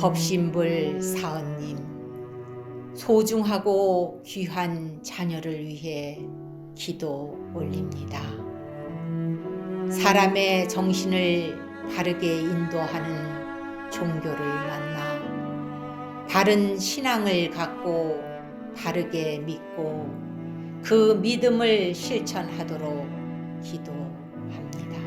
법신불 사은님 소중하고 귀한 자녀를 위해 기도 올립니다. 사람의 정신을 바르게 인도하는 종교를 만나 바른 신앙을 갖고 바르게 믿고 그 믿음을 실천하도록 기도합니다.